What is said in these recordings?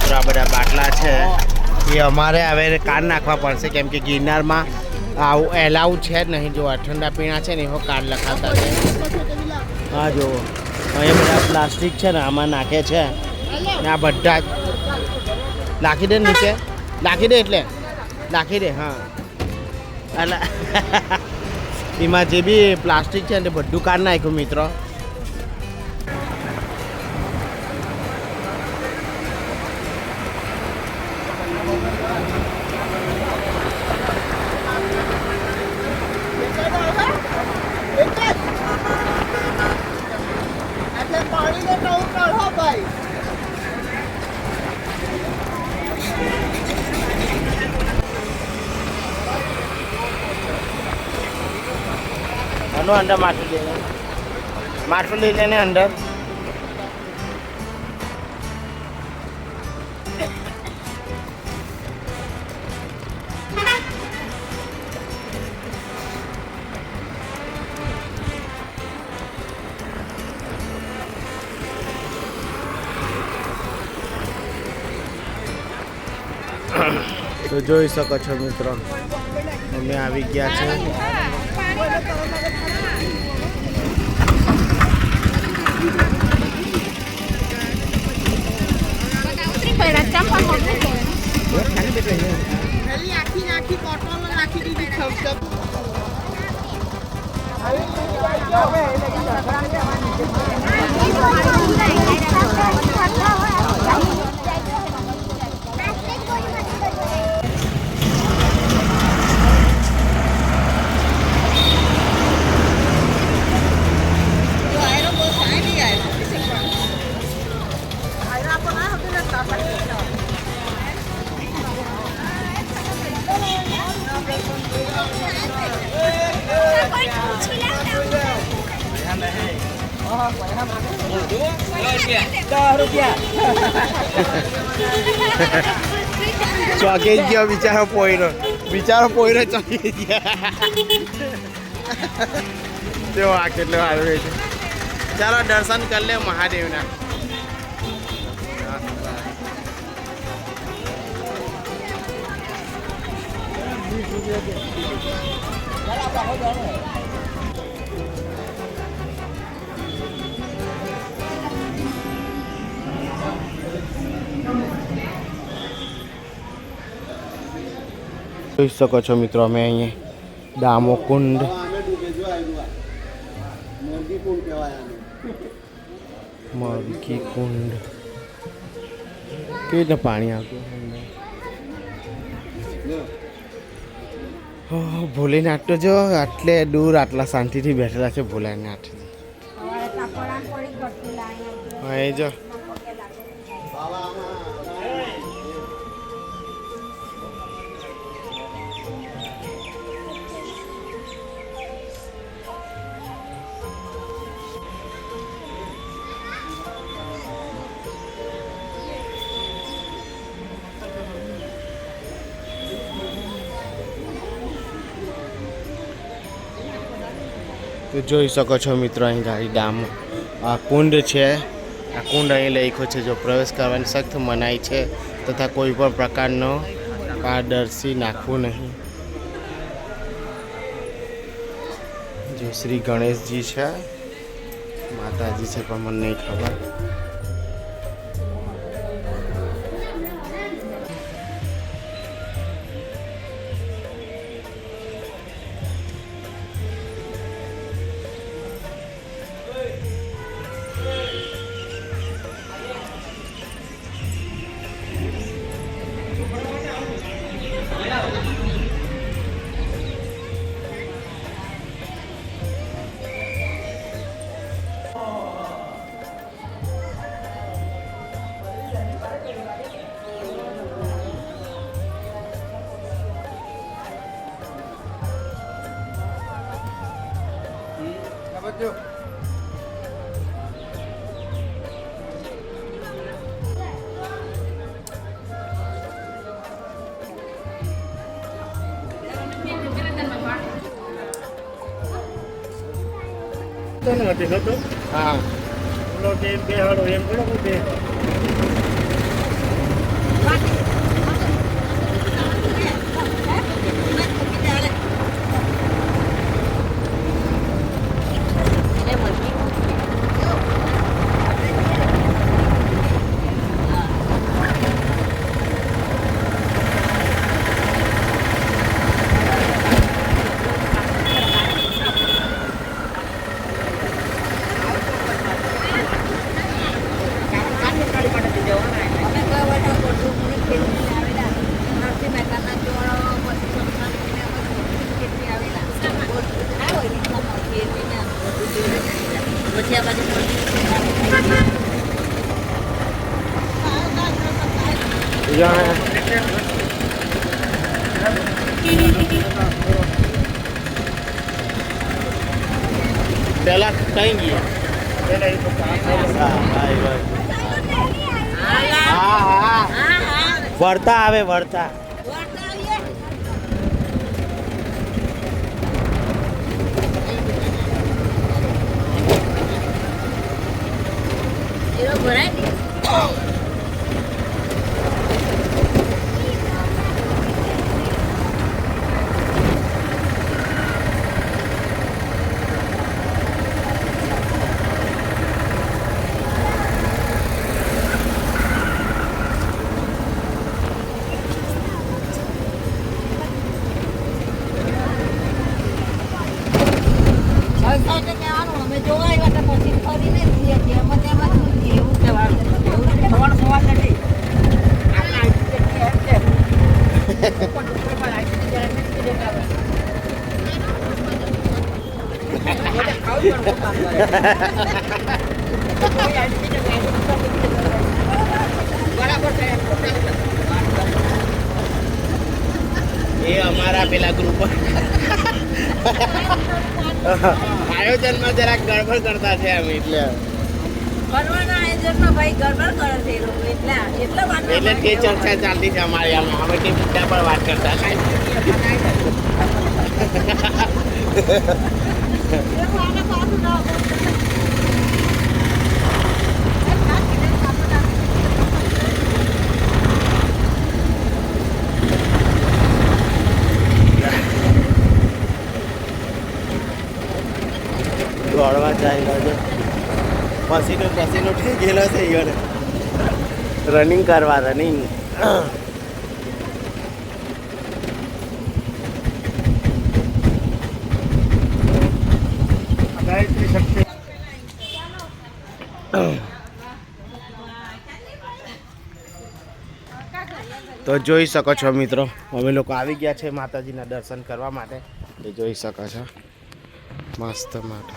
મિત્રો, આ બધા બાટલા છે. એ અમારે હવે કાર નાખવા પડશે, કેમ કે ગિરનારમાં આવું એલાઉ છે જ નહીં. જોવા ઠંડા પીણા છે ને, એવો કાર્ડ લખાતા છે. હા, જુઓ. અહીંયા બધા પ્લાસ્ટિક છે ને, આમાં નાખે છે. ને આ બધા જ. નાખી દે નીચે. નાખી દે એટલે. નાખી દે, હા. એટલે એમાં જે બી પ્લાસ્ટિક છે ને બધું કાઢ નાખ્યું, મિત્રો. અંદર માટલું લઈ લે. માટલું લઈ લે ને અંદર. તો જોઈ શકો છો મિત્રો, અમે આવી ગયા છે. ખાલી આખી આખી બોટલો નાખી દીધી થમ્સ ચોકે ગયો બિચારો પોયરો બિચારો પોયરો ચોકી ગયા. જો આ કેટલો રહે છે. ચાલો દર્શન કરી લે મહાદેવના. જોઈ શકો છો મિત્રો અમે અહીંયા દામો કુંડ. મરઘી કુંડ. કેવી રીતે પાણી આવતું? ભોલેનાથ તો જો આટલે દૂર આટલા શાંતિથી બેઠેલા છે ભોલેનાથ હા એ જો. તો જોઈ શકો છો મિત્રો અહીં ગાડી ડામ. આ કુંડ છે. આ કુંડ અહીં લખ્યો છે, જો પ્રવેશ કરવાની સખ્ત મનાઈ છે, તથા કોઈ પણ પ્રકારનો પારદર્શી નાખવું નહીં. જો શ્રી ગણેશજી છે, માતાજી છે, પણ મને નહીં ખબર. તો હતી હતો હા તે બેહાડો એમ કરો બે પેલા કઈ ગયા હા, ભાઈ, ભાઈ. હા હા વળતા આવે વળતા એ અમારા પેલા ગ્રુપ આયોજનમાં જરાક ગડબડ કરતા છે અમે એટલે કરવાના આયોજનમાં ભાઈ ગડબડ કરે છે એ એટલે એટલા એટલે તે ચર્ચા ચાલતી છે અમારી આમાં. અમે તે મુદ્દા પર વાત કરતા દોડવા જાય. પસીનો પસીનો થઈ ગયેલો છે ઈવન રનિંગ કરવા રનિંગ તો જોઈ શકો છો મિત્રો, અમે લોકો આવી ગયા છે માતાજીના દર્શન કરવા માટે. એ જોઈ શકો છો. મસ્ત માટે.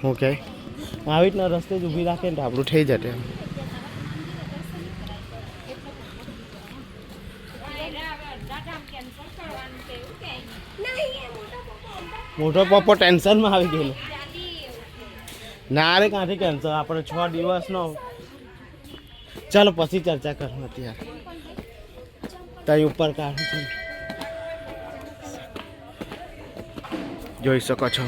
શું કહે આવી રીતના રસ્તે જ ઊભી રાખે ને આપણું થઈ જશે. મોટો પપ્પો ટેન્શનમાં આવી ગયેલો. ના રે કાંથી કેન્સર આપણે છ દિવસનો. ચાલો, પછી ચર્ચા કરું અત્યારે. ત્યાં ઉપર કાઢું છું. જોઈ શકો છો.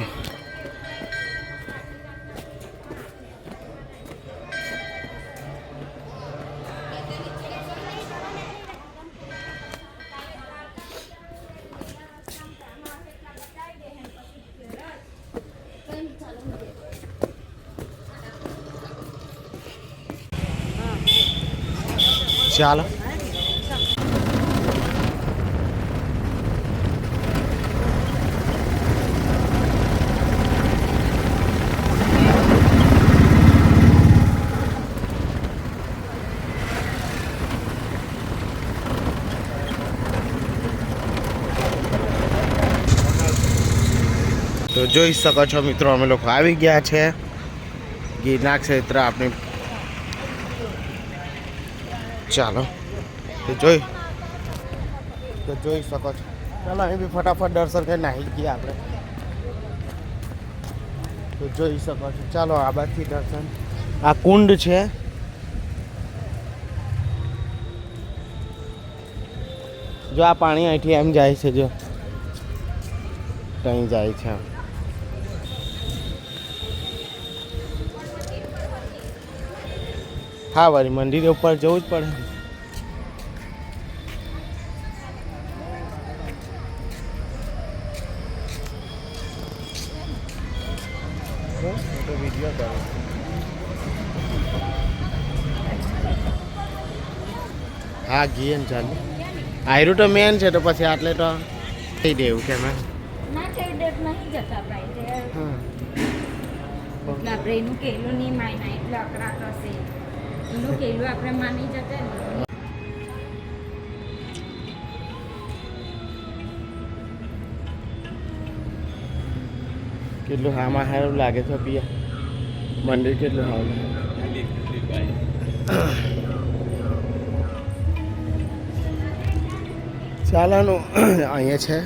ચાલો તો જોઈ શકો છો મિત્રો અમે લોકો આવી ગયા છે. ગિરનાર ક્ષેત્ર આપણી ચાલો. તો જોઈ. તો જોઈ શકો છો. ચાલો, અહીં બી ફટાફટ દર્શન કરી નાહી ગયા આપણે. તો જોઈ શકો છો. ચાલો, આ બાજુથી દર્શન. આ કુંડ છે. જો આ પાણી અહીંથી એમ જાય છે, જો. ત્યાં જાય છે. હા વળી મંદિર ઉપર જવું જ પડે. ને. હું ગીએ ને ચાલે. આયરું તો મેન છે તો પછી આટલે તો થઈ દે એવું કેમ ના હા. એનું કેલું નહીં માયના એટલે અકરા થશે એનું કેલું આપણે માની જતે ને. કેટલું હામાં સારું લાગે છે પિયા? મંદિર કેટલું સારું ચાલાનું અહીંયા છે.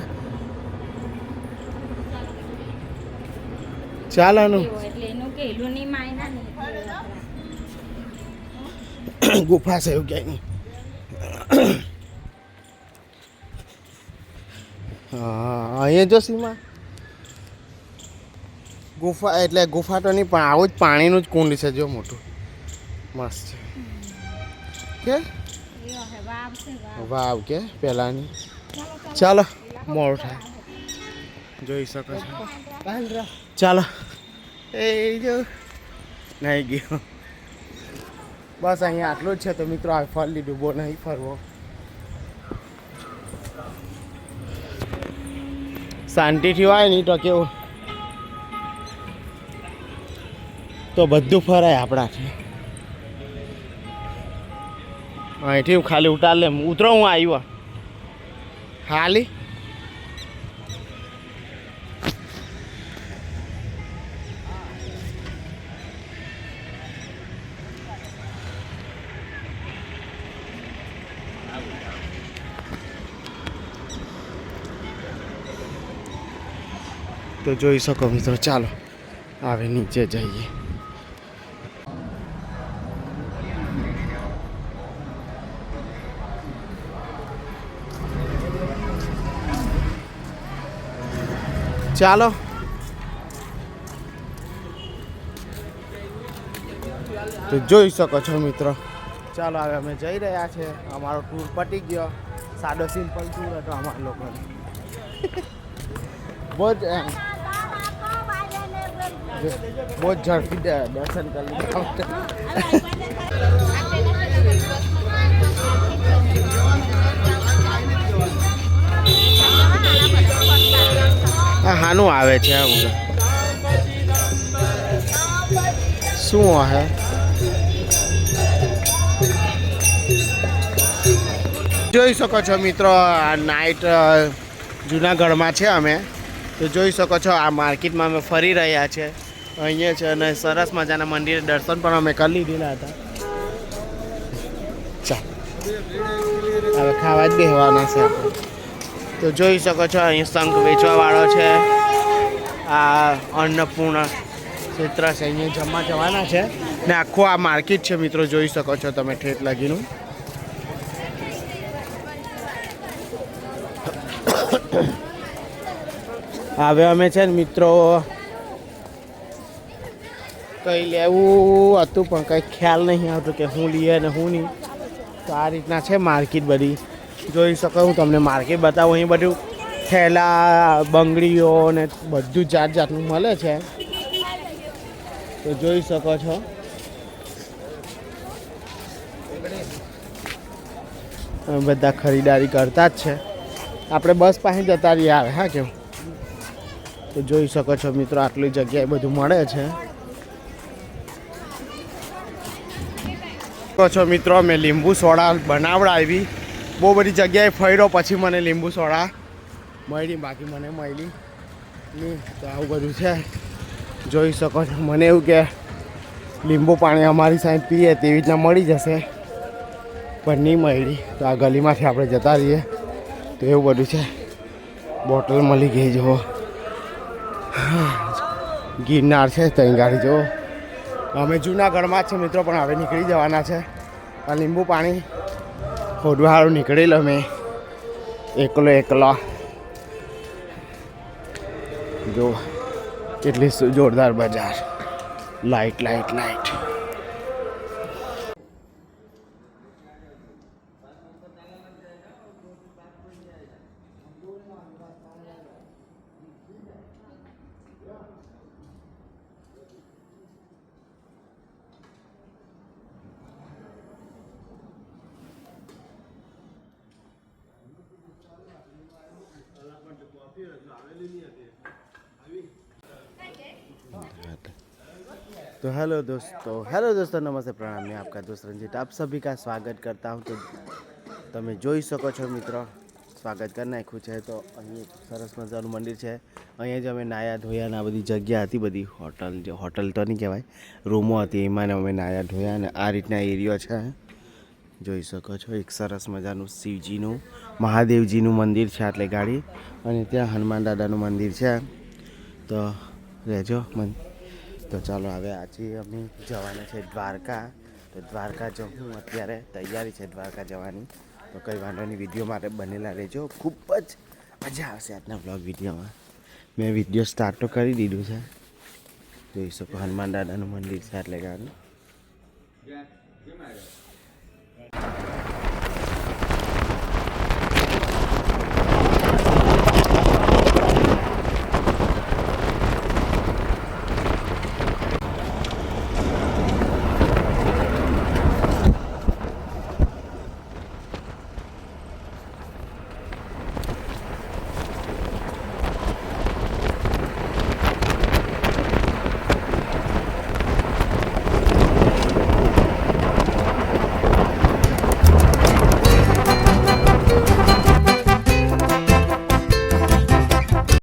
ચાલાનું. એટલે એનું કેલું નહીં માયના ને. એટલે વપરાય. ગુફા છે એવું ક્યાંય નહીં. હા અહીંયા જો સીમા. ગુફા એટલે ગુફા તો નહીં પણ આવું જ પાણીનું જ કુંડ છે જો મોટું. મસ્ત છે. કે? વાવ કે પહેલાંની ચાલો મોડું થાય. જોઈ શકો છો. ચાલો. એ જો નહીં ગયો. બસ અહીંયા આટલું જ છે તો મિત્રો, આ ફળ લીધું બહુ નહીં ફરવો. શાંતિથી હોય નહીં તો કેવું? તો બધું ફરાય આપણાથી. અહીંથી ખાલી ઉતાર લે ઉતરો, હું આવ્યો. હાલી? તો જોઈ શકો મિત્રો, ચાલો આવે નીચે જઈએ. ચાલો. તો જોઈ શકો છો મિત્રો. ચાલો, હવે અમે જઈ રહ્યા છે. અમારો ટૂર પટી ગયો. સાદો સિમ્પલ ટૂર હતો અમારા લોકોને. બહુ જ એમ, બહુ જ ઝડપી દર્શન કરી હાનું આવે છે શું હે? જોઈ શકો છો મિત્રો નાઇટ જુનાગઢમાં છે અમે. તો જોઈ શકો છો આ માર્કેટમાં અમે ફરી રહ્યા છે. અહીંયા છે અને સરસ મજાના મંદિરે દર્શન પણ અમે કરી લીધેલા હતા. ચાલ. હવે ખાવા જ બેહવાના છે તો જોઈ શકો છો, અહીં શંખ વેચવાવાળો છે. આ અન્નપૂર્ણ ક્ષેત્ર છે, અહીંયા જમવા જવાના છે. ને આખું આ માર્કેટ છે મિત્રો, જોઈ શકો છો તમે ઠેઠ લગીનું. હવે અમે છે ને મિત્રો કંઈ લેવું હતું પણ કંઈ ખ્યાલ નહીં આવતો કે હું લઈએ ને હું નહીં. તો આ રીતના છે માર્કેટ બધી. જોઈ શકો હું તમને માર્કેટ બતાવું. અહીં બધું થેલા, બંગડીઓ ને બધું જાત જાતનું મળે છે. તો જોઈ શકો છો. બધા ખરીદારી કરતા જ છે. આપણે બસ પાસે જતા રહીએ આવે હા કેવું તો જોઈ શકો છો મિત્રો, આટલી જગ્યાએ બધું મળે છે. કહો છો મિત્રો મેં લીંબુ સોડા બનાવડાવી બહુ બધી જગ્યાએ ફર્યો, પછી મને લીંબુ સોડા મળી, બાકી મને મળી તો આવું બધું છે. જોઈ શકો છો. મને એવું કે લીંબુ પાણી અમારી સાઈડ પીએ તેવી રીતના મળી જશે, પણ નહીં મળી. તો આ ગલીમાંથી આપણે જતા રહીએ. તો એવું બધું છે. બોટલ મળી ગઈ, જુઓ. ગિરનાર છે ત્યાં ગાડી, જુઓ. અમે જૂનાગઢમાં જ છે, મિત્રો, પણ હવે નીકળી જવાના છે. આ લીંબુ પાણી ખોદવા સારું નીકળેલો મેં એકલો એકલો. જો, કેટલી જોરદાર બજાર. લાઈટ લાઈટ લાઈટ तो हेलो दोस्तों हेलो दोस्तों नमस्ते प्रणाम मैं आपका दोस्त रंजीत आप सभी का स्वागत करता हूँ तो તમે જોઈ શકો છો મિત્રો સ્વાગત કરી નાખ્યું છે તો અહીં એક સરસ મજાનું મંદિર છે અહીંયા જ અમે નાયા ધોયા ને આ બધી જગ્યા હતી બધી હોટલ જે હોટલ તો નહીં કહેવાય રૂમો હતી એમાં ને અમે નાયા ધોયા ને આ રીતના એરિયો છે જોઈ શકો છો એક સરસ મજાનું શિવજીનું મહાદેવજીનું મંદિર છે આટલે ગાડી અને ત્યાં હનુમાન દાદાનું મંદિર છે તો રહેજો મન તો ચાલો હવે આજે અમે જવાના છે દ્વારકા. તો દ્વારકા જવું અત્યારે તૈયારી છે દ્વારકા જવાની, તો કંઈ વાંધો નહીં, વીડિયો માટે બનેલા રહેજો. ખૂબ જ મજા આવશે આજના બ્લોગ વિડીયોમાં. મેં વીડિયો સ્ટાર્ટ તો કરી દીધું છે. જોઈ શકો હનુમાન દાદાનું મંદિર છે એટલે ગાડી